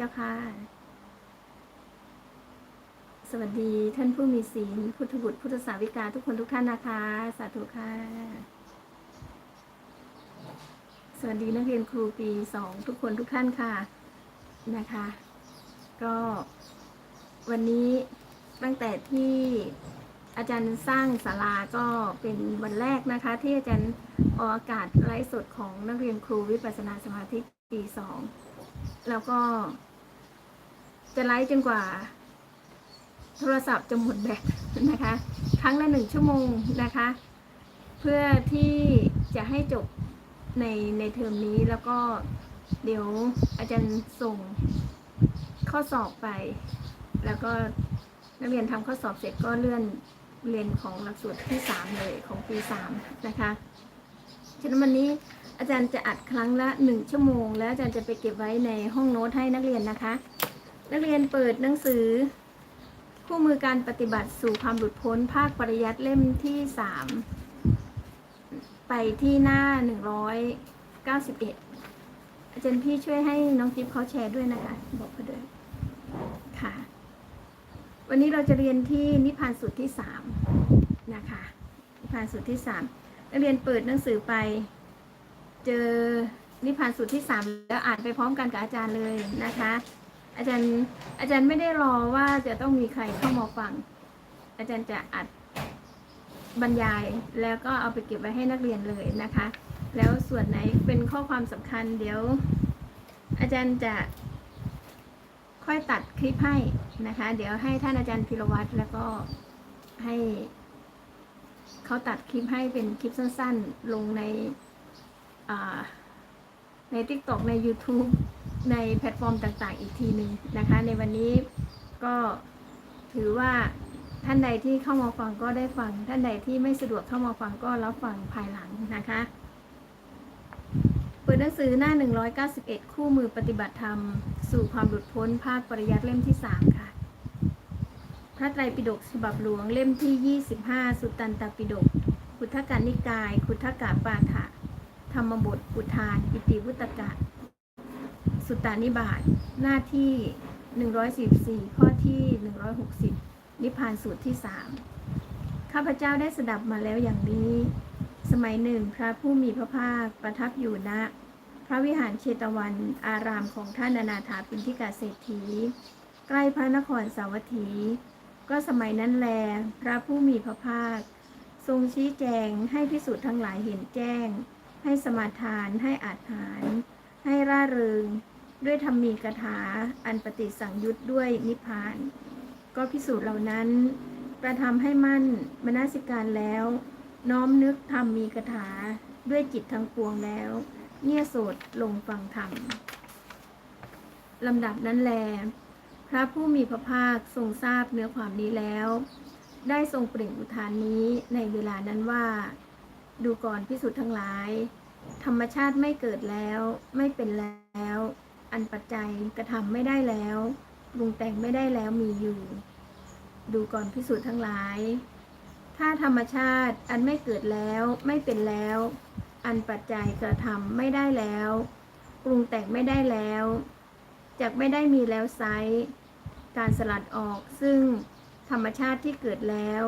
เจ้าค่ะ สวัสดีท่านผู้มีศีล พุทธบุตรพุทธสาวิกาทุกคนทุกท่านนะคะ สาธุค่ะ สวัสดีนักเรียนครูปีสองทุกคนทุกท่านค่ะนะคะ ก็วันนี้ตั้งแต่ที่อาจารย์สร้างศาลาก็เป็นวันแรกนะคะ ที่อาจารย์ออกอากาศไลฟ์สดของนักเรียนครูวิปัสสนาสมาธิปีสองแล้วก็ จะไลฟ์จนกว่า โทรศัพท์จะหมดแบตนะคะ ครั้งละหนึ่งชั่วโมงนะคะ เพื่อที่จะให้จบในในเทอมนี้แล้วก็เดี๋ยวอาจารย์ส่งข้อสอบไป แล้วก็นักเรียนทำข้อสอบเสร็จก็เลื่อนเรียนของหลักสูตรที่สามเลยของปีสามนะคะฉะนั้นวันนี้อาจารย์จะอัดครั้งละหนึ่งชั่วโมง แล้วอาจารย์จะไปเก็บไว้ในห้องโน้ตให้นักเรียนนะคะ นักเรียนเปิดหนังสือ คู่มือการปฏิบัติสู่ความหลุดพ้นภาคปริยัติเล่มที่สามไปที่หน้าหนึ่งร้อยเก้าสิบเอ็ดอาจารย์พี่ช่วยให้น้องจิ๊บเขาแชร์ด้วยนะคะ บอกเขาด้วยค่ะ วันนี้เราจะเรียนที่นิพพานสูตรที่สามนะคะ นิพพานสูตรที่สามนักเรียนเปิดหนังสือไป เจอนิพพานสูตรที่สามแล้วอ่านไปพร้อมกันกับอาจารย์เลยนะคะ อาจารย์ อาจารย์ไม่ได้รอว่าจะต้องมีใครเข้ามาฟัง อาจารย์จะอัดบรรยายแล้วก็เอาไปเก็บไว้ให้นักเรียนเลยนะคะ แล้วส่วนไหนเป็นข้อความสำคัญเดี๋ยว อาจารย์จะค่อยตัดคลิปให้นะคะ เดี๋ยวให้ท่านอาจารย์พิรวัตรแล้วก็ให้เขาตัดคลิปให้เป็นคลิปสั้นๆ ลงในใน TikTok ใน YouTube ในแพลตฟอร์มต่างๆ อีกทีหนึ่งนะคะ ในวันนี้ก็ถือว่าท่านใดที่เข้ามาฟังก็ได้ฟัง ท่านใดที่ไม่สะดวกเข้ามาฟังก็รับฟังภายหลังนะคะเปิดหนังสือหน้า 191 คู่มือปฏิบัติธรรม สู่ความหลุดพ้นภาคปริยัติเล่มที่ 3 ค่ะ พระไตรปิฎกฉบับหลวงเล่มที่ 25 สุตตันตปิฎกขุทธกานิกายขุทธกาปาฐะธรรมบทอุทาน อิติวุตกะ สุตตานิบาตหน้าที่ 144 ข้อที่ 160 นิพพานสูตรที่ 3 ข้าพเจ้าได้สดับมาแล้วอย่างนี้ สมัยหนึ่งพระผู้มีพระภาคประทับอยู่ณพระวิหารเชตวันอารามของท่านนาถาปินทิกาเศรษฐี ใกล้พระนครสาวัตถี ก็สมัยนั้นแล พระผู้มีพระภาค ทรงชี้แจงให้พิสูจน์ทั้งหลายเห็นแจ้ง ให้สมาทานให้อาหารให้ร่าเริง ด้วยธรรมีกถาอันปฏิสังยุตด้วยนิพพาน ก็พิสูจน์เหล่านั้นกระทำให้มั่นมนสิการแล้ว น้อมนึกธรรมมีกถาด้วยจิตทั้งปวงแล้วเงี่ยโสดลงฟังธรรมลำดับนั้นแล พระผู้มีพระภาคทรงทราบเนื้อความนี้แล้ว ได้ทรงเปล่งอุทานนี้ในเวลานั้นว่า ดูก่อนพิสุทธ์ทั้งหลาย ธรรมชาติไม่เกิดแล้ว ไม่เป็นแล้ว อันปัจจัยกระทำไม่ได้แล้วปรุงแต่งไม่ได้แล้วมีอยู่ ดูก่อนพิสูจน์ทั้งหลาย ถ้าธรรมชาติอันไม่เกิดแล้วไม่เป็นแล้ว อันปัจจัยกระทำไม่ได้แล้วปรุงแต่งไม่ได้แล้วจากไม่ได้มีแล้วไซการสลัดออกซึ่งธรรมชาติที่เกิดแล้ว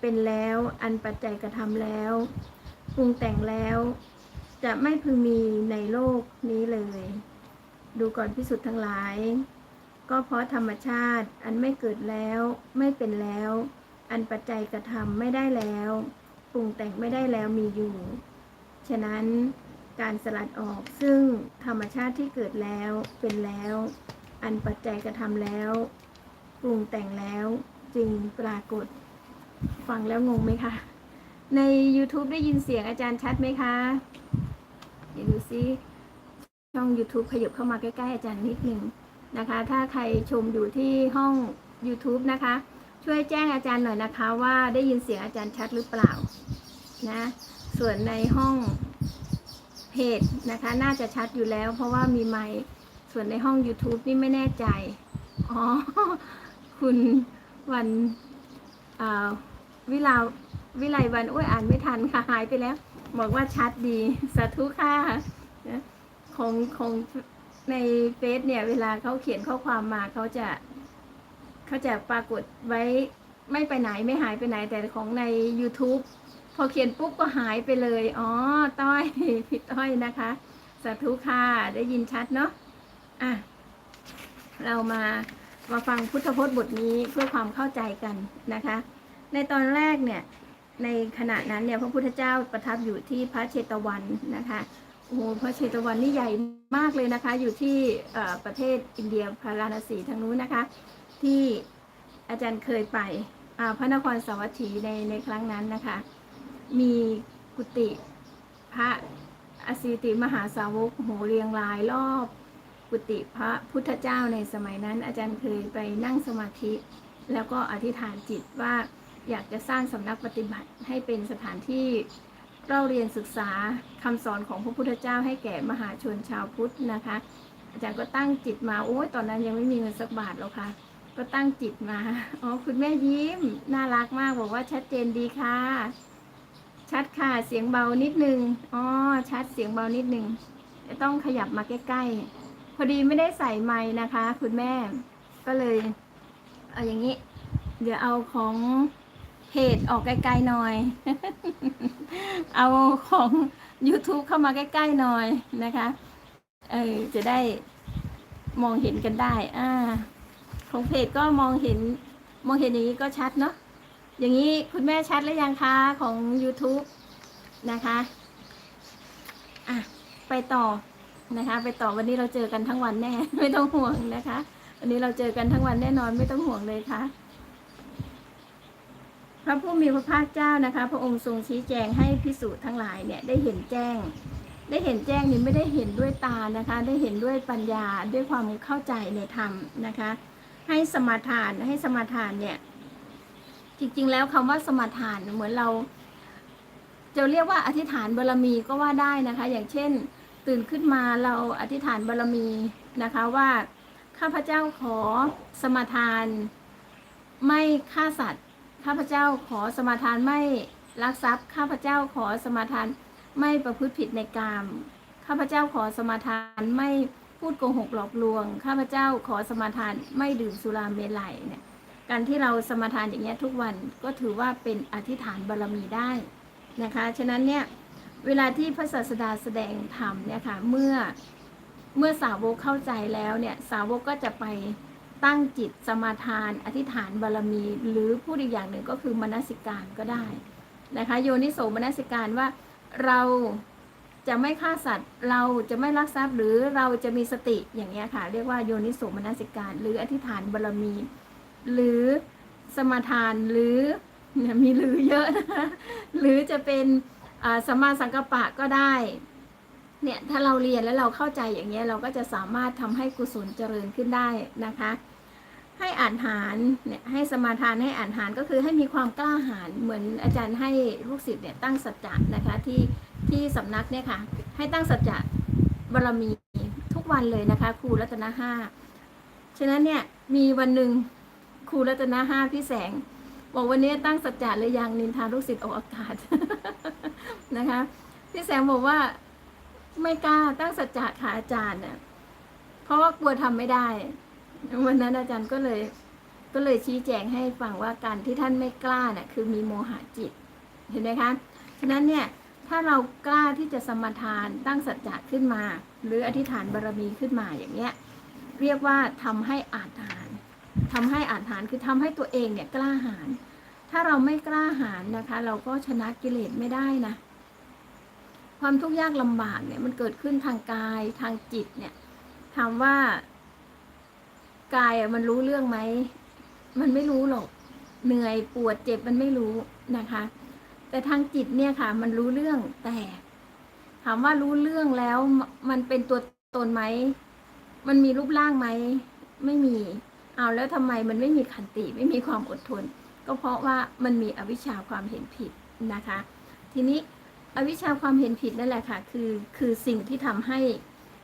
เป็นแล้วอันปัจจัยกระทำแล้วปรุงแต่งแล้ว จะไม่พึงมีในโลกนี้เลย ดูก่อนพิสุทธ์ทั้งหลาย ก็เพราะธรรมชาติอันไม่เกิดแล้วไม่เป็นแล้ว อันปัจจัยกระทำไม่ได้แล้วปรุงแต่งไม่ได้แล้วมีอยู่ ฉะนั้นการสลัดออกซึ่งธรรมชาติที่เกิดแล้วเป็นแล้ว อันปัจจัยกระทำแล้วปรุงแต่งแล้วจึงปรากฏ ฟังแล้วงงไหมคะ ใน YouTube ได้ยินเสียงอาจารย์ชัดไหมคะ เดี๋ยวดูซิ ช่อง YouTube ขยับเข้ามาใกล้ๆอาจารย์นิดนึงนะคะ ถ้าใครชมอยู่ที่ห้อง YouTube นะคะ ช่วยแจ้งอาจารย์หน่อยนะคะ ว่าได้ยินเสียงอาจารย์ชัดหรือเปล่านะส่วนในห้องเพจนะคะ น่าจะชัดอยู่แล้ว เพราะว่ามีไมค์ส่วนในห้อง YouTube นี่ไม่แน่ใจอ๋อคุณวันวิลาวิไลวันอ้ยอ่านไม่ทันค่ะหายไปแล้ว บอกว่าชัดดีสาธุค่ะ นะคงคงในเฟซเนี่ย เวลาเขาเขียนข้อความมาเขาจะเขาจะปรากฏไว้ไม่ไปไหนไม่หายไปไหนแต่ของใน YouTube พอเขียนปุ๊บก็หายไปเลย อ๋อ ต้อยผิดต้อยนะคะ สาธุค่ะ ได้ยินชัดเนาะอะ เรามามาฟังพุทธพจน์บทนี้เพื่อความเข้าใจกันนะคะ ในตอนแรกเนี่ย ในขณะนั้นเนี่ยพระพุทธเจ้าประทับอยู่ที่พระเชตวันนะคะ โอ้โหพระเชตวันนี่ใหญ่มากเลยนะคะ อยู่ที่ประเทศอินเดียพาราณสีทางนู้นนะคะ ที่อาจารย์เคยไปพระนครสวัตถีในในครั้งนั้นนะคะ มีกุฏิพระอสีติมหาสาวกโหเรียงรายรอบกุฏิพระพุทธเจ้าในสมัยนั้น อาจารย์เคยไปนั่งสมาธิ แล้วก็อธิษฐานจิตว่าอยากจะสร้างสำนักปฏิบัติให้เป็นสถานที่ เราเรียนศึกษาคำสอนของพระพุทธเจ้าให้แก่มหาชนชาวพุทธนะคะ อาจารย์ก็ตั้งจิตมาโอ้ยตอนนั้นยังไม่มีเงินสักบาทหรอกค่ะ ก็ตั้งจิตมาอ๋อคุณแม่ยิ้มน่ารักมากบอกว่าชัดเจนดีค่ะ ชัดค่ะเสียงเบานิดนึงอ๋อชัดเสียงเบานิดนึงจะต้องขยับมาใกล้ๆพอดีไม่ได้ใส่ไม้นะคะ คุณแม่ก็เลย เอาอย่างนี้ เดี๋ยวเอาของ เพจออกไกลๆหน่อย เอาของ YouTube เข้ามาใกล้ๆหน่อยนะคะ เออจะได้มองเห็นกันได้ อ่า ของเพจก็มองเห็น มองเห็นอย่างนี้ก็ชัดเนาะ อย่างนี้คุณแม่ชัดแล้วยังคะของ YouTube นะคะ อะ ไปต่อนะคะ ไปต่อวันนี้เราเจอกันทั้งวันแน่ ไม่ต้องห่วงนะคะ วันนี้เราเจอกันทั้งวันแน่นอนไม่ต้องห่วงเลยค่ะ พระผู้มีพระภาคเจ้านะคะ พระองค์ทรงชี้แจงให้พิสูจน์ทั้งหลายเนี่ยได้เห็นแจ้ง ได้เห็นแจ้งนี่ไม่ได้เห็นด้วยตานะคะ ได้เห็นด้วยปัญญาด้วยความเข้าใจในธรรมนะคะ ให้สมาทานให้สมาทานเนี่ย จริงๆ แล้วคำว่าสมาทานเหมือนเราจะเรียกว่าอธิษฐานบารมีก็ว่าได้นะคะ อย่างเช่น ตื่นขึ้นมาเราอธิษฐานบารมีนะคะว่าข้าพเจ้าขอสมาทาน ไม่ฆ่าสัตว์ ข้าพเจ้าขอสมาทานไม่ลักทรัพย์ ข้าพเจ้าขอสมาทานไม่ประพฤติผิดในกาม ข้าพเจ้าขอสมาทานไม่พูดโกหกหลอกลวง ข้าพเจ้าขอสมาทานไม่ดื่มสุราเมลัยเนี่ย การที่เราสมาทานอย่างเงี้ยทุกวันก็ถือว่าเป็นอธิษฐานบารรมีได้นะคะ ฉะนั้นเนี่ยเวลาที่พระศาสดาแสดงธรรมเนี่ยค่ะเมื่อเมื่อสาวกเข้าใจแล้วเนี่ยสาวกก็จะไป ตั้งจิตสมาทาน อธิษฐานบารรมี หรือพูดอีกอย่างหนึ่งก็คือมนสิการก็ได้นะคะ โยนิโสมนสิการว่าเราจะไม่ฆ่าสัตว์ เราจะไม่ลักทรัพย์ หรือเราจะมีสติอย่างเงี้ยค่ะ เรียกว่าโยนิโสมนสิการ หรืออธิษฐานบารรมี หรือสมาทานหรือมีหรือเยอะนะหรือจะเป็นสมาสังกปะก็ได้ เนี่ยถ้าเราเรียนแล้วเราเข้าใจอย่างเงี้ยเราก็จะสามารถทำให้กุศลเจริญขึ้นได้นะคะ ให้อ่านหารเนี่ยให้สมาทานให้อ่านหารก็คือให้มีความกล้าหาญเหมือนอาจารย์ให้ลูกศิษย์เนี่ยตั้งสัจจะนะคะที่ที่สำนักเนี่ยค่ะให้ตั้งสัจจะบารมีทุกวันเลยนะคะ ครูรัตนห้าฉะนั้นเนี่ยมีวันหนึ่งครูรัตนห้าพี่แสง บอกวันนี้ตั้งสัจจะหรือยังนินทาลูกศิษย์ออกอากาศนะคะพี่แสงบอกว่า ไม่กล้าตั้งสัจจะค่ะอาจารย์เนี่ยเพราะว่ากลัวทำไม่ได้ วันนั้นอาจารย์ก็เลย ก็เลยชี้แจงให้ฟังว่าการที่ท่านไม่กล้าเนี่ยคือมีโมหะจิต เห็นไหมคะฉะนั้นเนี่ยถ้าเรากล้าที่จะสมทานตั้งสัจจะขึ้นมา หรืออธิษฐานบารมีขึ้นมาอย่างเงี้ยเรียกว่าทำให้อาถานทำให้อานหารคือทำให้ตัวเองเนี่ยกล้าหาญถ้าเราไม่กล้าหาญนะคะ เราก็ชนะกิเลสไม่ได้นะ ความทุกข์ยากลำบากเนี่ยมันเกิดขึ้นทางกายทางจิตเนี่ยถามว่ากายอะมันรู้เรื่องไหมมันไม่รู้หรอกเหนื่อยปวดเจ็บมันไม่รู้นะคะ แต่ทางจิตเนี่ยค่ะ มันรู้เรื่องแต่ ถามว่ารู้เรื่องแล้วมมันเป็นตัวตนไหมมันมีรูปร่างไหมไม่มีเอาแล้วทำไมมันไม่มีขันติไม่มีความอดทน ก็เพราะว่ามันมีอวิชชาความเห็นผิดนะคะ ทีนี้ อวิชชาความเห็นผิดนั่นแหละค่ะ คือคือสิ่งที่ทำให้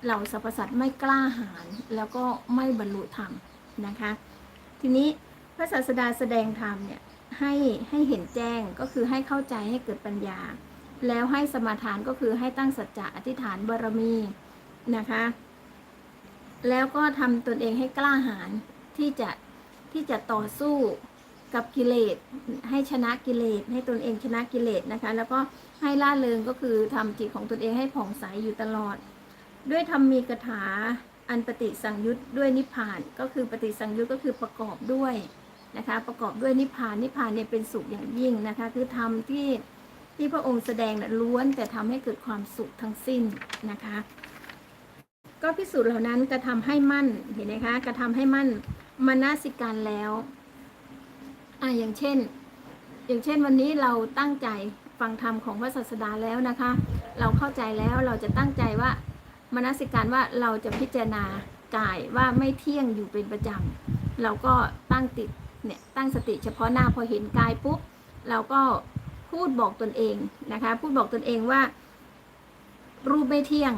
เราสรรพสัตว์ไม่กล้าหาญแล้วก็ไม่บรรลุธรรมนะคะ ทีนี้พระศาสดาแสดงธรรมเนี่ยให้ให้เห็นแจ้งก็คือให้เข้าใจให้เกิดปัญญา แล้วให้สมาทานก็คือให้ตั้งสัจจะอธิษฐานบารมีนะคะ แล้วก็ทำตนเองให้กล้าหาญที่จะที่จะต่อสู้กับกิเลสให้ชนะกิเลสให้ตนเองชนะกิเลสนะคะ แล้วก็ ให้ล่าเริงก็คือทำจิตของตนเองให้ผ่องใสอยู่ตลอด ด้วยทำมีกถาอันปฏิสังยุตด้วยนิพพานก็คือปฏิสังยุตก็คือประกอบด้วยนะคะ ประกอบด้วยนิพพานนิพพานเนี่ยเป็นสุขอย่างยิ่งนะคะ คือธรรมที่ที่พระองค์แสดงนะล้วนแต่ทำให้เกิดความสุขทั้งสิ้นนะคะ ก็พิสูจน์เหล่านั้นกระทำให้มั่นเห็นไหมคะกระทำให้มั่นมานาสิการแล้วอ่าอย่างเช่น อย่างเช่นวันนี้เราตั้งใจ ฟังธรรมของพระศาสดาแล้วนะคะ เราเข้าใจแล้วเราจะตั้งใจว่ามนสิการว่าเราจะพิจารณากายว่าไม่เที่ยงอยู่เป็นประจำเราก็ตั้งติดเนี่ยตั้งสติเฉพาะหน้าพอเห็นกายปุ๊บเราก็พูดบอกตนเองนะคะ พูดบอกตนเองว่า รูปไม่เที่ยง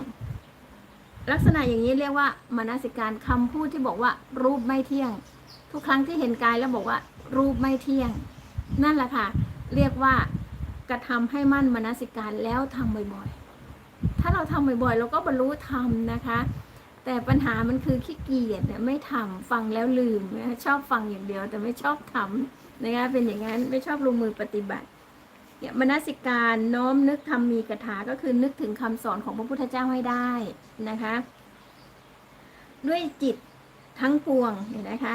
ลักษณะอย่างนี้เรียกว่ามนสิการคำพูดที่บอกว่า รูปไม่เที่ยง ทุกครั้งที่เห็นกายแล้วบอกว่า รูปไม่เที่ยง นั่นแหละค่ะ เรียกว่า กระทำให้มั่นมนสิการแล้วทำบ่อยๆ ถ้าเราทำบ่อยๆ เราก็บรรลุธรรมนะคะ แต่ปัญหามันคือขี้เกียจเนี่ยไม่ทำฟังแล้วลืมนะคะชอบฟังอย่างเดียว แต่ไม่ชอบทำนะคะเป็นอย่างนั้นไม่ชอบลงมือปฏิบัติเนี่ยมนสิการน้อมนึกทำมีกถาก็คือนึกถึงคำสอนของพระพุทธเจ้าให้ได้นะคะ ด้วยจิตทั้งปวงเนี่ยนะคะ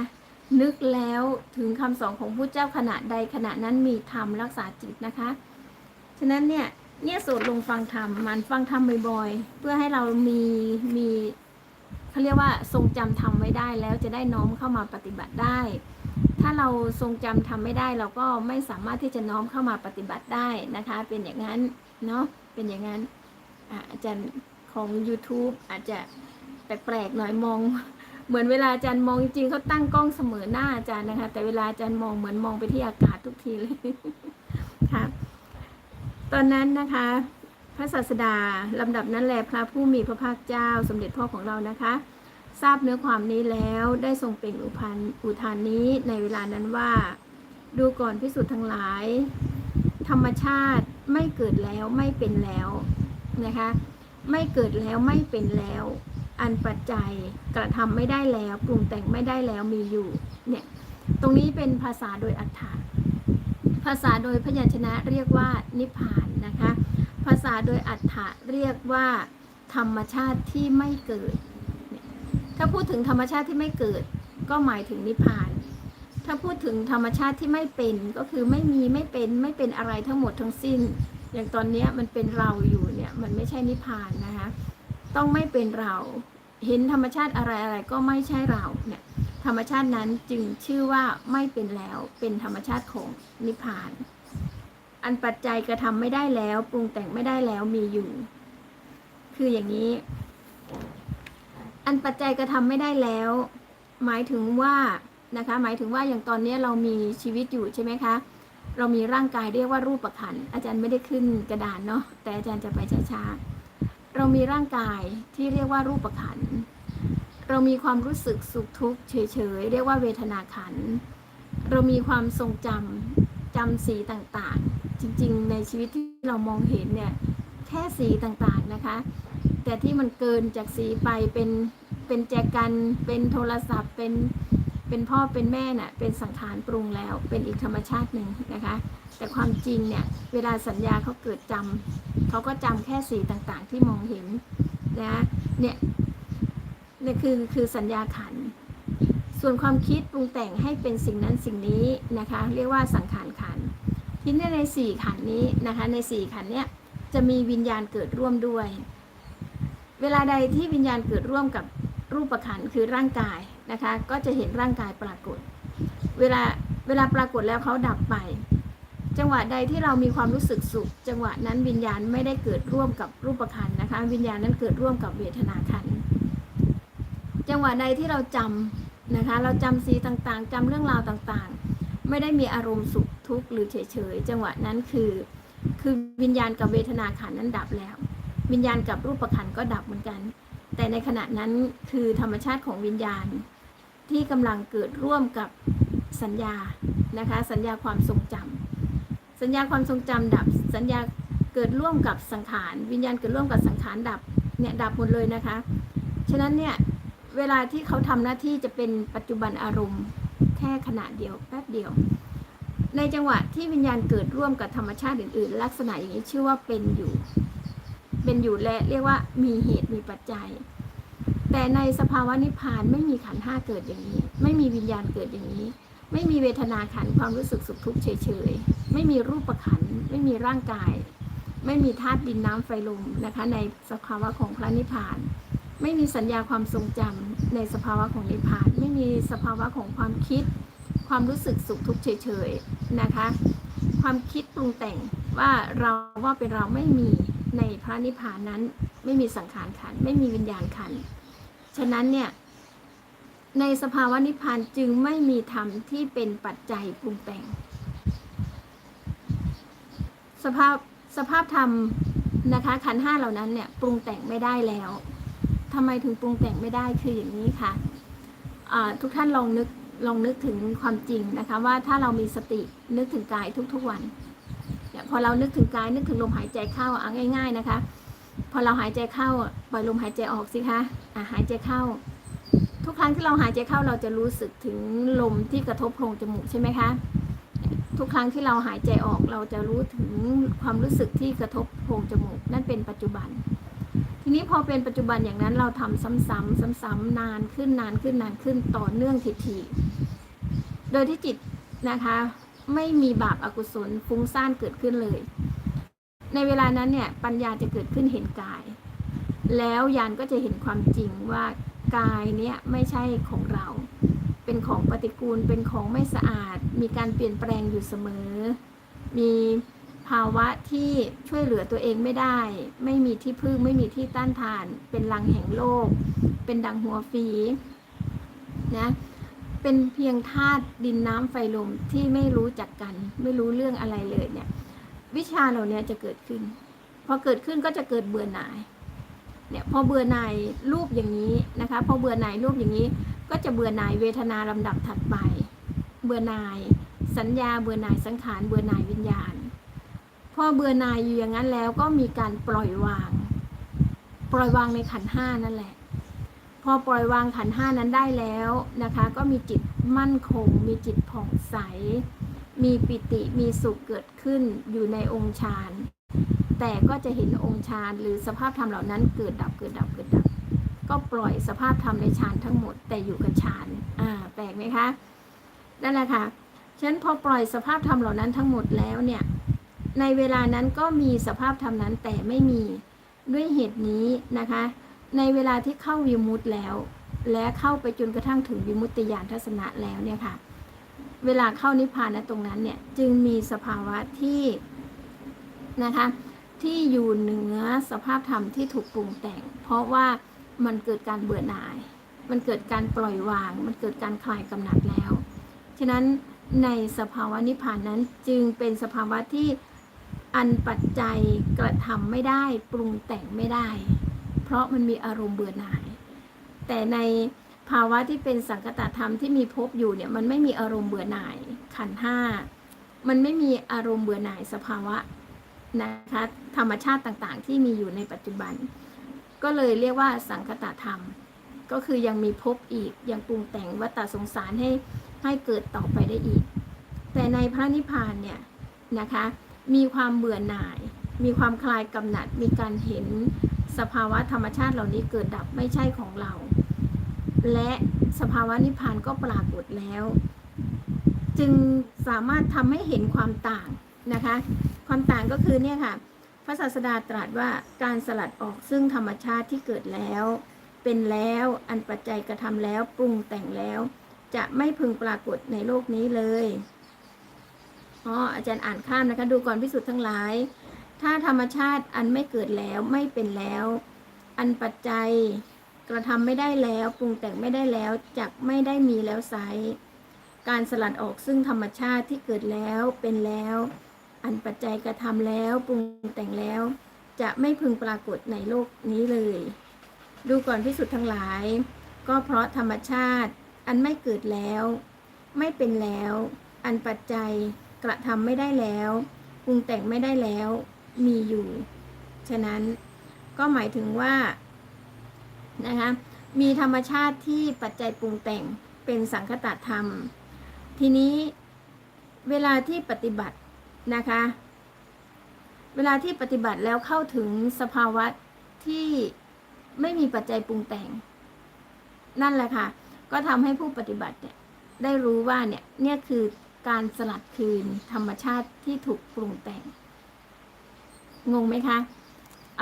นึกแล้วถึงคำสอนของพระเจ้าขณะใดขณะนั้นมีธรรมรักษาจิตนะคะ ฉะนั้นเนี่ยเนี่ยสูตรลงฟังธรรมมันฟังธรรมบ่อยๆ เพื่อให้เรามีมีเขาเรียกว่าทรงจำธรรมไว้ได้แล้วจะได้น้อมเข้ามาปฏิบัติได้ ถ้าเราทรงจำทำไม่ได้ เราก็ไม่สามารถที่จะน้อมเข้ามาปฏิบัติได้นะคะ เป็นอย่างนั้นเนาะเป็นอย่างนั้นอาจารย์ของ YouTube อาจจะแปลกๆหน่อยมอง เหมือนเวลาอาจารย์มองจริงๆเขาตั้งกล้องเสมอหน้าอาจารย์นะคะ แต่เวลาอาจารย์มองเหมือนมองไปที่อากาศทุกทีเลยค่ะ ตอนนั้นนะคะ พระศาสดาลำดับนั้นแลพระผู้มีพระภาคเจ้าสมเด็จพ่อของเรานะคะ ทราบเนื้อความนี้แล้วได้ทรงเปล่งอุพันอุทานนี้ในเวลานั้นว่า ดูก่อนพิสุทธ์ทั้งหลาย ธรรมชาติไม่เกิดแล้วไม่เป็นแล้วนะคะ ไม่เกิดแล้วไม่เป็นแล้ว อันปัจจัยกระทำไม่ได้แล้วปรุงแต่งไม่ได้แล้วมีอยู่เนี่ยตรงนี้เป็นภาษาโดยอัฏฐะ ภาษาโดยพยัญชนะเรียกว่านิพพานนะคะ ภาษาโดยอัฏฐะเรียกว่า ธรรมชาติที่ไม่เกิดเนี่ยถ้าพูดถึงธรรมชาติที่ไม่เกิด ก็หมายถึงนิพพาน ถ้าพูดถึงธรรมชาติที่ไม่เป็นก็คือไม่มีไม่เป็นไม่เป็นอะไรทั้งหมดทั้งสิ้น อย่างตอนนี้มันเป็นเราอยู่เนี่ยมันไม่ใช่นิพพานนะคะ ต้องไม่เป็นเรา เห็นธรรมชาติอะไรอะไรก็ไม่ใช่เราเนี่ย ธรรมชาตินั้นจึงชื่อว่าไม่เป็นแล้วเป็นธรรมชาติของนิพพาน อันปัจจัยกระทำไม่ได้แล้วปรุงแต่งไม่ได้แล้วมีอยู่ คืออย่างนี้ อันปัจจัยกระทำไม่ได้แล้ว หมายถึงว่านะคะ หมายถึงว่าอย่างตอนนี้เรามีชีวิตอยู่ใช่ไหมคะเรามีร่างกายเรียกว่ารูปประคันอาจารย์ไม่ได้ขึ้นกระดานเนาะแต่อาจารย์จะไปช้าๆเรามีร่างกายที่เรียกว่ารูปประคัน เรามีความรู้สึกสุขทุกข์เฉยๆ เรียกว่าเวทนาขัน เรามีความทรงจำจำสีต่างๆ จริงๆ ในชีวิตที่เรามองเห็นเนี่ยแค่สีต่างๆนะคะ แต่ที่มันเกินจากสีไปเป็นเป็นแจกันเป็นโทรศัพท์เป็นเป็นพ่อเป็นแม่น่ะเป็นสังขารปรุงแล้ว เป็นอีกธรรมชาติหนึ่งนะคะ แต่ความจริงเนี่ยเวลาสัญญาเขาเกิดจำเขาก็จำแค่สีต่างๆ ที่มองเห็นนะเนี่ย นี่ยคือคือสัญญาขัน ส่วนความคิดปรุงแต่งให้เป็นสิ่งนั้นสิ่งนี้นะคะ เรียกว่าสังขารขันทีนี้ในสี่ขันนี้นะคะ ในสี่ขันเนี้ยจะมีวิญญาณเกิดร่วมด้วย เวลาใดที่วิญญาณเกิดร่วมกับรูปขันคือร่างกายนะคะ ก็จะเห็นร่างกายปรากฏ เวลาเวลาปรากฏแล้วเขาดับไป จังหวะใดที่เรามีความรู้สึกสุข จังหวะนั้นวิญญาณไม่ได้เกิดร่วมกับรูปขันนะคะ วิญญาณนั้นเกิดร่วมกับเวทนาขันธ์ จังหวะใดที่เราจำนะคะ เราจำสีต่างๆจำเรื่องราวต่างๆ ไม่ได้มีอารมณ์สุขทุกข์หรือเฉยๆ จังหวะนั้นคือคือวิญญาณกับเวทนาขันนั้นดับแล้ว วิญญาณกับรูปขันก็ดับเหมือนกัน แต่ในขณะนั้นคือธรรมชาติของวิญญาณ ที่กำลังเกิดร่วมกับสัญญานะคะ สัญญาความทรงจำสัญญาความทรงจำดับสัญญาเกิดร่วมกับสังขาร วิญญาณเกิดร่วมกับสังขารดับเนี่ยดับหมดเลยนะคะ ฉะนั้นเนี่ย เวลาที่เขาทำหน้าที่จะเป็นปัจจุบันอารมณ์ แค่ขณะเดียวแป๊บเดียว ในจังหวะที่วิญญาณเกิดร่วมกับธรรมชาติอื่น ๆ ลักษณะอย่างนี้ชื่อว่าเป็นอยู่ เป็นอยู่และเรียกว่ามีเหตุมีปัจจัย แต่ในสภาวะนิพพานไม่มีขันห้าเกิดอย่างนี้ ไม่มีวิญญาณเกิดอย่างนี้ ไม่มีเวทนาขันความรู้สึกสุขทุกข์เฉยๆไม่มีรูปขันไม่มีร่างกาย ไม่มีธาตุดินน้ำไฟลมนะคะ ในสภาวะของพระนิพพาน ไม่มีสัญญาความทรงจำในสภาวะของนิพพาน ไม่มีสภาวะของความคิด ความรู้สึกสุขทุกข์เฉยๆนะคะ ความคิดปรุงแต่งว่าเราว่าเป็นเราไม่มีในพระนิพพานนั้น ไม่มีสังขารขันไม่มีวิญญาณขันฉะนั้นเนี่ยในสภาวะนิพพานจึงไม่มีธรรมที่เป็นปัจจัยปรุงแต่ง สภาพสภาพธรรมนะคะขันห้าเหล่านั้นเนี่ยปรุงแต่งไม่ได้แล้ว ทำไมถึงปรุงแต่งไม่ได้คืออย่างนี้ค่ะทุกท่านลองนึกลองนึกถึงความจริงนะคะ ว่าถ้าเรามีสตินึกถึงกายทุกๆวันเนี่ยพอเรานึกถึงกายนึกถึงลมหายใจเข้าเอาง่าย ๆนะคะ พอเราหายใจเข้าปล่อยลมหายใจออกสิคะอะหายใจเข้า ทุกครั้งที่เราหายใจเข้าเราจะรู้สึกถึงลมที่กระทบโพรงจมูกใช่ไหมคะทุกครั้งที่เราหายใจออกเราจะรู้ถึงความรู้สึกที่กระทบโพรงจมูกนั่นเป็นปัจจุบัน ทีนี้พอเป็นปัจจุบันอย่างนั้นเราทำซ้ำๆซ้ำๆนานขึ้นนานขึ้นนานขึ้นต่อเนื่องทีๆโดยที่จิตนะคะ ไม่มีบาปอากุศลฟุ้งซ่านเกิดขึ้นเลย ในเวลานั้นเนี่ยปัญญาจะเกิดขึ้นเห็นกาย แล้วยานก็จะเห็นความจริงว่ากายเนี่ยไม่ใช่ของเรา เป็นของปฏิกูลเป็นของไม่สะอาด มีการเปลี่ยนแปลงอยู่เสมอ มี ภาวะที่ช่วยเหลือตัวเองไม่ได้ ไม่มีที่พึ่งไม่มีที่ต้านทาน เป็นรังแห่งโลก เป็นดังหัวฝีนะเป็นเพียงธาตุดินน้ำไฟลมที่ไม่รู้จักกัน ไม่รู้เรื่องอะไรเลยเนี่ย วิชาเหล่านี้จะเกิดขึ้นพอเกิดขึ้นก็จะเกิดเบื่อหน่ายเนี่ยพอเบื่อหน่ายรูปอย่างนี้นะคะพอเบื่อหน่ายรูปอย่างนี้ ก็จะเบื่อหน่ายเวทนาลำดับถัดไป เบื่อหน่ายสัญญาเบื่อหน่ายสังขารเบื่อหน่ายวิญญาณ พอเบื่อหน่ายอยู่อย่างนั้นแล้วก็มีการปล่อยวาง ปล่อยวางในขันห้านั่นแหละ พอปล่อยวางขันห้านั้นได้แล้วนะคะ ก็มีจิตมั่นคง มีจิตผ่องใส มีปิติมีสุขเกิดขึ้นอยู่ในองค์ฌานแต่ก็จะเห็นองค์ฌานหรือสภาพธรรมเหล่านั้นเกิดดับเกิดดับเกิดดับ ก็ปล่อยสภาพธรรมในฌานทั้งหมดแต่อยู่กับฌานอ่าแปลกไหมคะนั่นแหละค่ะฉะนั้นพอปล่อยสภาพธรรมเหล่านั้นทั้งหมดแล้วเนี่ย ในเวลานั้นก็มีสภาพธรรมนั้นแต่ไม่มีด้วยเหตุนี้นะคะ ในเวลาที่เข้าวิมุตต์แล้ว และเข้าไปจนกระทั่งถึงวิมุตติญาณทัศนะแล้วเนี่ยค่ะ เวลาเข้านิพพานนะตรงนั้นเนี่ยจึงมีสภาวะที่นะคะที่อยู่เหนือสภาพธรรมที่ถูกปรุงแต่ง เพราะว่ามันเกิดการเบื่อหน่าย มันเกิดการปล่อยวาง มันเกิดการคลายกำหนัดแล้ว ฉะนั้นในสภาวะนิพพานนั้นจึงเป็นสภาวะที่ อันปัจจัยกระทำไม่ได้ปรุงแต่งไม่ได้ เพราะมันมีอารมณ์เบื่อหน่าย แต่ในภาวะที่เป็นสังคตธรรมที่มีภพอยู่เนี่ยมันไม่มีอารมณ์เบื่อหน่ายขันห้ามันไม่มีอารมณ์เบื่อหน่ายสภาวะนะคะธรรมชาติต่างๆ ที่มีอยู่ในปัจจุบัน ก็เลยเรียกว่าสังคตธรรม ก็คือยังมีภพอีกยังปรุงแต่งวัฏฏะสงสารให้ให้เกิดต่อไปได้อีก แต่ในพระนิพพานเนี่ยนะคะ มีความเบื่อหน่าย มีความคลายกำหนัด มีการเห็นสภาวะธรรมชาติเหล่านี้เกิดดับไม่ใช่ของเรา และสภาวะนิพพานก็ปรากฏแล้ว จึงสามารถทำให้เห็นความต่างนะคะ ความต่างก็คือเนี่ยค่ะ พระศาสดาตรัสว่าการสลัดออกซึ่งธรรมชาติที่เกิดแล้ว เป็นแล้วอันปัจจัยกระทำแล้วปรุงแต่งแล้ว จะไม่พึงปรากฏในโลกนี้เลย อ๋ออาจารย์อ่านข้ามนะคะ ดูก่อนพิสุทธ์ทั้งหลาย ถ้าธรรมชาติอันไม่เกิดแล้วไม่เป็นแล้ว อันปัจจัยกระทำไม่ได้แล้วปรุงแต่งไม่ได้แล้วจะไม่ได้มีแล้วไซการสลัดออกซึ่งธรรมชาติที่เกิดแล้วเป็นแล้ว อันปัจจัยกระทำแล้วปรุงแต่งแล้ว จะไม่พึงปรากฏในโลกนี้เลย ดูก่อนพิสุทธ์ทั้งหลาย ก็เพราะธรรมชาติอันไม่เกิดแล้ว ไม่เป็นแล้ว อันปัจจัย กระทำไม่ได้แล้วปรุงแต่งไม่ได้แล้วมีอยู่ ฉะนั้นก็หมายถึงว่านะคะมีธรรมชาติที่ปัจจัยปรุงแต่งเป็นสังคตธรรม ทีนี้เวลาที่ปฏิบัตินะคะ เวลาที่ปฏิบัติแล้วเข้าถึงสภาวะที่ไม่มีปัจจัยปรุงแต่ง นั่นแหละค่ะ ก็ทำให้ผู้ปฏิบัติเนี่ยได้รู้ว่าเนี่ยเนี่ยคือ การสลัดคืนธรรมชาติที่ถูกปรุงแต่ง งงไหมคะ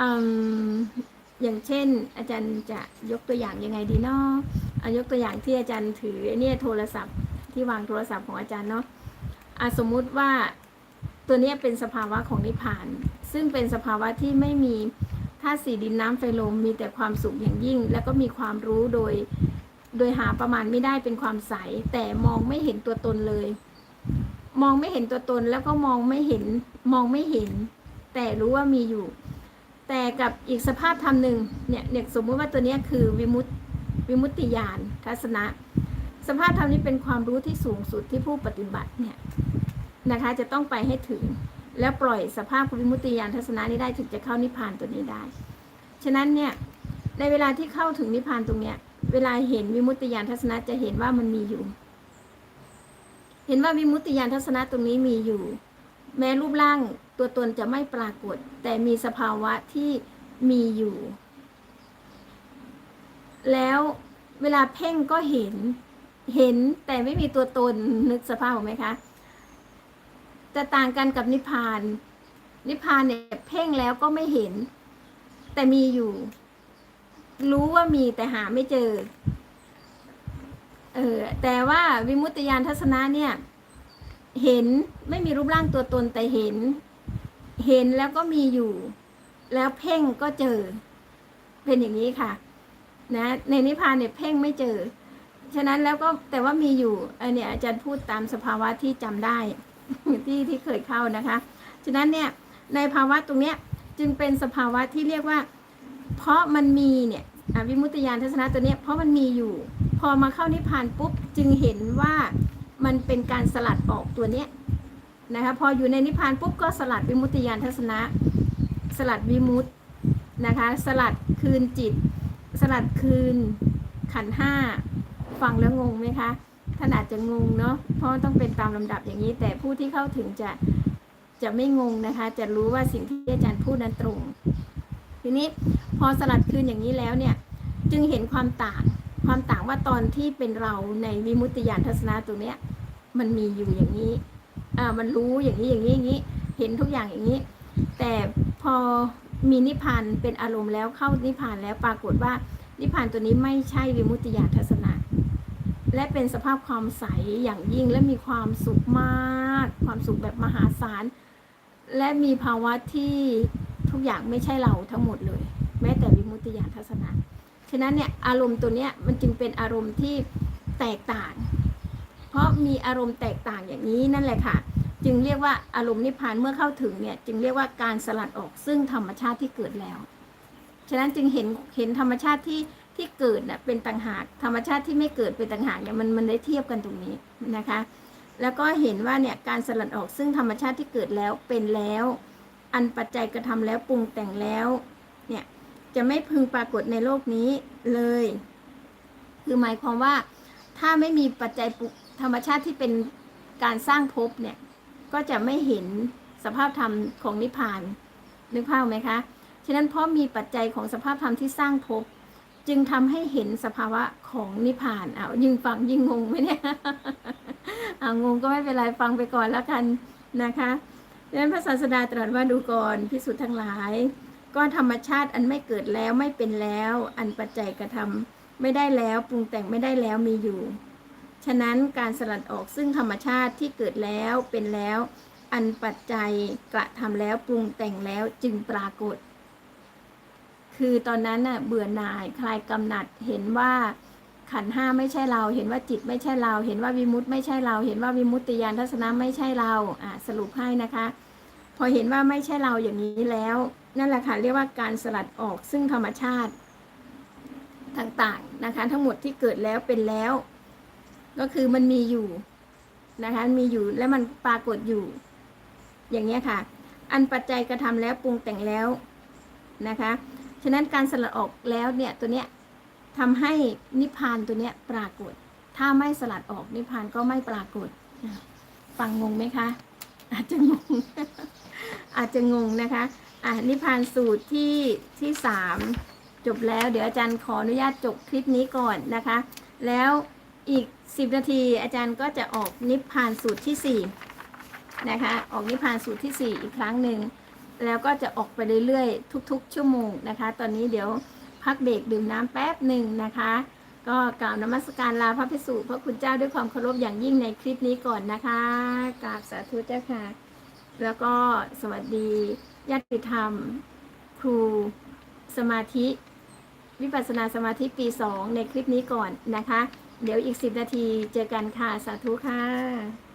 ออย่างเช่น อาจารย์จะยกตัวอย่างยังไงดีเนาะยกตัวอย่างที่อาจารย์ถือเนี่ยโทรศัพท์ที่วางโทรศัพท์ของอาจารย์เนาะะสมมุติว่าตัวนี้เป็นสภาวะของนิพพาน ซึ่งเป็นสภาวะที่ไม่มีธาตุสี่ดินน้ำไฟลมมีแต่ความสุขอย่างยิ่ง แล้วก็มีความรู้โดย โดยหาประมาณไม่ได้เป็นความใส แต่มองไม่เห็นตัวตนเลย มองไม่เห็นตัวตนแล้วก็มองไม่เห็นมองไม่เห็น แต่รู้ว่ามีอยู่ แต่กับอีกสภาพธรรมหนึ่งเนี่ยเนี่ยสมมุติว่าตัวเนี้ยคือวิมุตติวิมุตติญาณทัศนะ สภาพธรรมนี้เป็นความรู้ที่สูงสุดที่ผู้ปฏิบัติเนี่ยนะคะจะต้องไปให้ถึง แล้วปล่อยสภาพวิมุตติญาณทัศนะนี้ได้ถึงจะเข้านิพพานตัวนี้ได้ ฉะนั้นเนี่ยในเวลาที่เข้าถึงนิพพานตรงเนี้ยเวลาเห็นวิมุตติญาณทัศนะจะเห็นว่ามันมีอยู่ เห็นว่าวิมุตติญาณทัศนะตรงนี้มีอยู่ แม้รูปร่างตัวตนจะไม่ปรากฏ แต่มีสภาวะที่มีอยู่ แล้วเวลาเพ่งก็เห็นเห็นแต่ไม่มีตัวตนนึกสภาพไหมคะจะต่างกันกับนิพพาน นิพพานเนี่ยเพ่งแล้วก็ไม่เห็น แต่มีอยู่ รู้ว่ามีแต่หาไม่เจอ เออแต่ว่าวิมุตติญาณทัศนะเนี่ย เห็นไม่มีรูปร่างตัวตนแต่เห็น เห็นแล้วก็มีอยู่ แล้วเพ่งก็เจอ เป็นอย่างนี้ค่ะ นะ ในนิพพานเนี่ยเพ่งไม่เจอ ฉะนั้นแล้วก็แต่ว่ามีอยู่อันนี้อาจารย์พูดตามสภาวะที่จำได้ที่ที่เคยเข้านะคะ ฉะนั้นเนี่ยในภาวะตรงเนี้ยจึงเป็นสภาวะที่เรียกว่า เพราะมันมีเนี่ย วิมุตติญาณทัศนะตัวเนี้ยเพราะมันมีอยู่ พอมาเข้านิพพานปุ๊บจึงเห็นว่ามันเป็นการสลัดออกตัวเนี้ยนะคะพออยู่ในนิพพานปุ๊บก็สลัดวิมุตติญาณทัศนะ สลัดวิมุตตินะคะสลัดคืนจิต สลัดคืนขันห้าฟังแล้วงงไหมคะท่านอาจจะงงเนาะเพราะต้องเป็นตามลำดับอย่างนี้ แต่ผู้ที่เข้าถึงจะจะไม่งงนะคะ จะรู้ว่าสิ่งที่อาจารย์พูดนั้นตรง ทีนี้พอสลัดคืนอย่างนี้แล้วเนี่ยจึงเห็นความต่างความต่างว่าตอนที่เป็นเราในวิมุตติญาณทัศนะตรงเนี้ยมันมีอยู่อย่างนี้อ่ามันรู้อย่างนี้อย่างนี้อย่างนี้เห็นทุกอย่างอย่างนี้ แต่พอมีนิพพานเป็นอารมณ์แล้วเข้านิพพานแล้วปรากฏว่านิพพานตัวนี้ไม่ใช่วิมุตติญาณทัศนะและเป็นสภาพความใสอย่างยิ่งและมีความสุขมาก ความสุขแบบมหาศาล และมีภาวะที่ ทุกอย่างไม่ใช่เราทั้งหมดเลย แม้แต่วิมุตติญาณทัศนะฉะนั้นเนี่ยอารมณ์ตัวเนี้ยมันจึงเป็นอารมณ์ที่แตกต่าง เพราะมีอารมณ์แตกต่างอย่างนี้นั่นแหละค่ะ จึงเรียกว่าอารมณ์นิพพานเมื่อเข้าถึงเนี่ยจึงเรียกว่าการสลัดออกซึ่งธรรมชาติที่เกิดแล้ว ฉะนั้นจึงเห็นเห็นธรรมชาติที่ที่เกิดน่ะเป็นต่างหากธรรมชาติที่ไม่เกิดเป็นต่างหากเนี่ยมันมันได้เทียบกันตรงนี้นะคะ แล้วก็เห็นว่าเนี่ยการสลัดออกซึ่งธรรมชาติที่เกิดแล้วเป็นแล้ว อันปัจจัยกระทำแล้วปรุงแต่งแล้ว เนี่ยจะไม่พึงปรากฏในโลกนี้เลย คือหมายความว่าถ้าไม่มีปัจจัยธรรมชาติที่เป็นการสร้างภพเนี่ย ก็จะไม่เห็นสภาพธรรมของนิพพานนึกภาพไหมคะ ฉะนั้นเพราะมีปัจจัยของสภาพธรรมที่สร้างภพจึงทำให้เห็นสภาวะของนิพพานเอายิ่งฟังยิ่งงงไหมเนี่ยเอางงก็ไม่เป็นไรฟังไปก่อนแล้วกันนะคะ ดังนั้นพระศาสดาตรัสว่าดูก่อนพิสุทธ์ทั้งหลาย ก็ธรรมชาติอันไม่เกิดแล้วไม่เป็นแล้ว อันปัจจัยกระทำไม่ได้แล้วปรุงแต่งไม่ได้แล้วมีอยู่ ฉะนั้นการสลัดออกซึ่งธรรมชาติที่เกิดแล้วเป็นแล้ว อันปัจจัยกระทำแล้วปรุงแต่งแล้วจึงปรากฏ คือตอนนั้นน่ะเบื่อหน่ายคลายกำหนัดเห็นว่าขันห้าไม่ใช่เรา เห็นว่าจิตไม่ใช่เรา เห็นว่าวิมุตติไม่ใช่เรา เห็นว่าวิมุตติญาณทัศนะไม่ใช่เรา อะสรุปให้นะคะ พอเห็นว่าไม่ใช่เราอย่างนี้แล้ว นั่นแหละค่ะเรียกว่าการสลัดออกซึ่งธรรมชาติต่างๆนะคะ ทั้งหมดที่เกิดแล้วเป็นแล้ว ก็คือมันมีอยู่นะคะมีอยู่และมันปรากฏอยู่ อย่างเงี้ค่ะ อันปัจจัยกระทำแล้วปรุงแต่งแล้วนะคะฉะนั้นการสลัดออกแล้วเนี่ยตัวเนี้ยทำให้นิพพานตัวเนี้ยปรากฏ ถ้าไม่สลัดออกนิพพานก็ไม่ปรากฏ ฟังงงไหมคะ อาจจะงง อาจจะงงนะคะอะนิพพานสูตรที่ที่สามจบแล้ว เดี๋ยวอาจารย์ขออนุญาตจบคลิปนี้ก่อนนะคะ แล้วอีก 10 นาทีอาจารย์ก็จะออกนิพพานสูตรที่ 4 นะคะ ออกนิพพานสูตรที่ 4 อีกครั้งหนึ่ง แล้วก็จะออกไปเรื่อยๆ ทุก ๆ ชั่วโมงนะคะ ตอนนี้เดี๋ยวพักเบรกดื่มน้ำแป๊บหนึ่งนะคะ ก็กล่าวนมัสการลาพระพิสุพระคุณเจ้าด้วยความเคารพอย่างยิ่งในคลิปนี้ก่อนนะคะกราบสาธุเจ้าค่ะ แล้วก็สวัสดีญาติธรรม ครูสมาธิ วิปัสสนาสมาธิปี 2 ในคลิปนี้ก่อนนะคะ เดี๋ยวอีก 10 นาทีเจอกันค่ะ สาธุค่ะ